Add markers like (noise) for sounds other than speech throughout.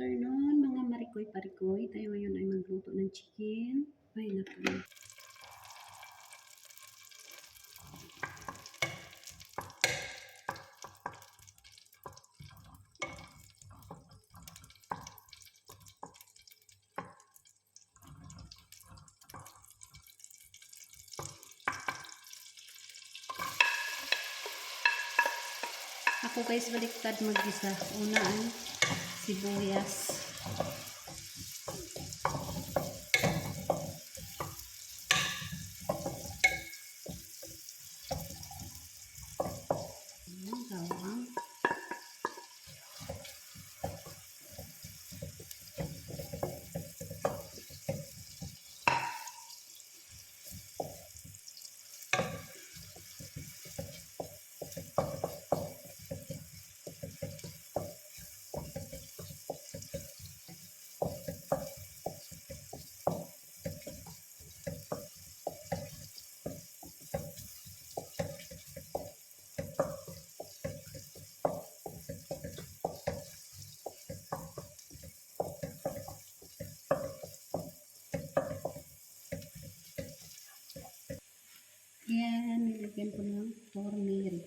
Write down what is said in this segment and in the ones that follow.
afternoon, mga marikoy-parikoy. Tayo ngayon ay magluto ng chicken. Ay, naku. Ako guys, baliktad mag-isa. Una ang sibuyas. Ayan, nilagyan ko ng turmeric.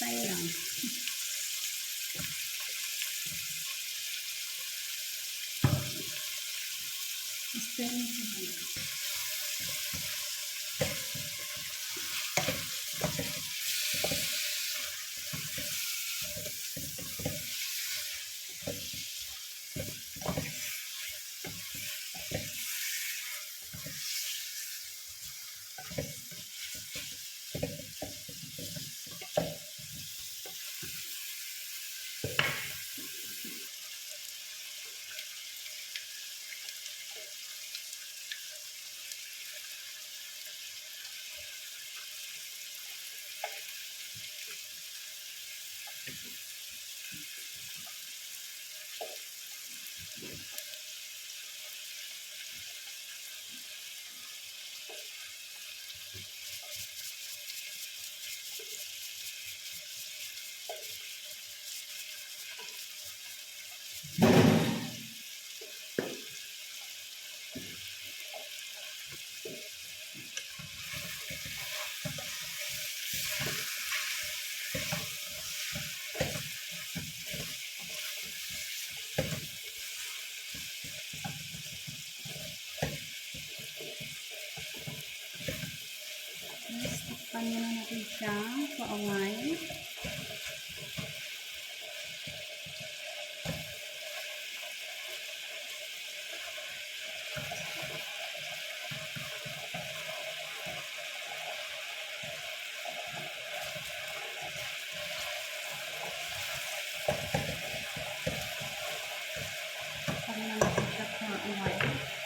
Nilagyan. sem dividir. Thank Takpan muna natin siya for a while. Takpan muna natin siya for a while.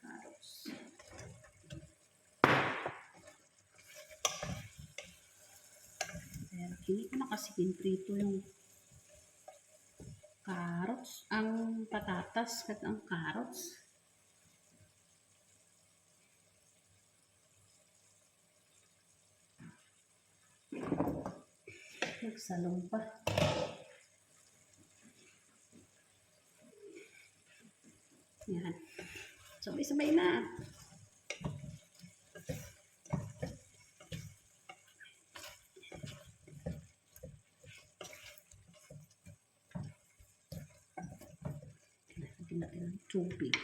carrots. Pero hindi ko na kasi pinprito yung carrots, ang patatas at ang carrots. Nagsalong pa. Yan. Sabay-sabay na. Lagyan natin ng tubig.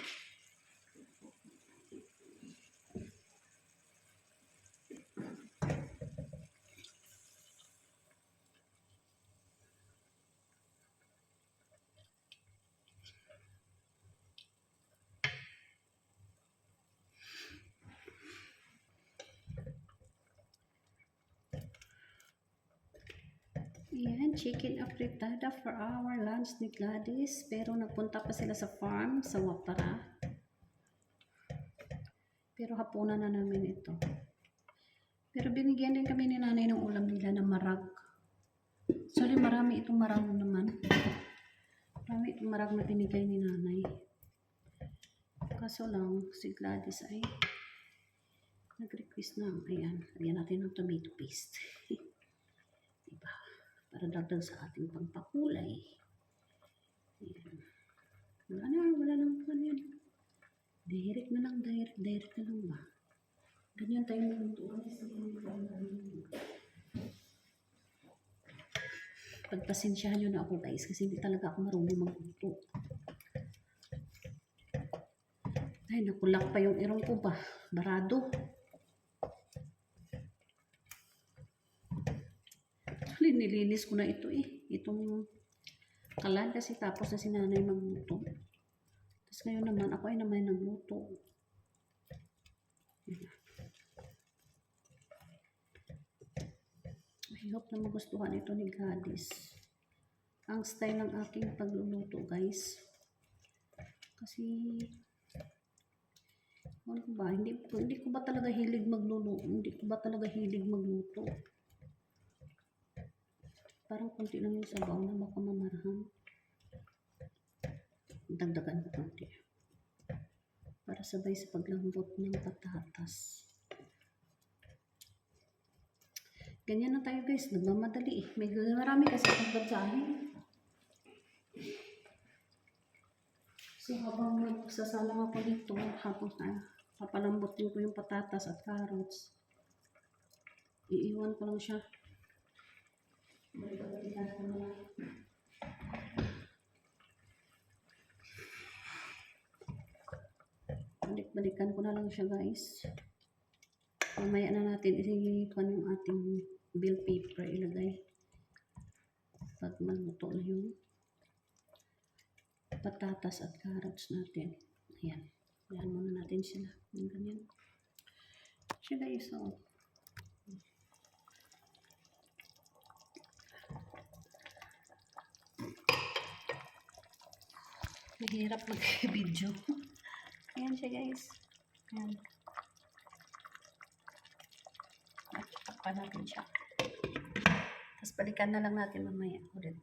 Ayan, chicken afritada for our lunch ni Gladys. Pero nagpunta pa sila sa farm, sa Wapara. Pero hapunan na namin ito. Pero binigyan din kami ni nanay ng ulam nila na marag. Sorry, marami itong marag naman. Marami itong marag na binigay ni nanay. Kaso lang, si Gladys ay nag-request na. Ayan, lagyan natin ng tomato paste. (laughs) diba? Para dagdag sa ating pangpakulay. Ayan. Wala na, wala nang ano yan. Direct na lang, direct, direct na lang ba? Ganyan tayo magluto. Pagpasensyahan nyo na ako guys kasi hindi talaga ako marunong magluto. Ay, nakulak pa yung irong ko ba? Barado. Actually, nilinis ko na ito eh. Itong kalan kasi tapos na si nanay magluto. Tapos ngayon naman, ako ay naman nagluto. I hope na magustuhan ito ni Gladys. Ang style ng aking pagluluto, guys. Kasi, ano ba, hindi, hindi ko ba talaga hilig magluto? Hindi ko ba talaga hilig magluto? Parang konti lang yung sabaw na baka mamarahan. Dagdagan ko konti. Para sabay sa paglambot ng patatas. Ganyan na tayo guys, nagmamadali eh. May marami kasi gadyahin. So habang nagsasalang ako dito, habang na papalambutin ko yung patatas at carrots, iiwan ko lang siya. Balik-balikan ko na lang. Balik-balikan ko na lang siya guys. Mamaya na natin ikuan yung ating bill paper ilagay. Pag magluto na yung patatas at carrots natin. Ayan. Ayan muna natin sila. Yung ganyan. Siya guys, oh. Mahirap mag-video. (laughs) Ayan siya guys. Ayan. Takpan natin siya. Tapos balikan na lang natin mamaya ulit.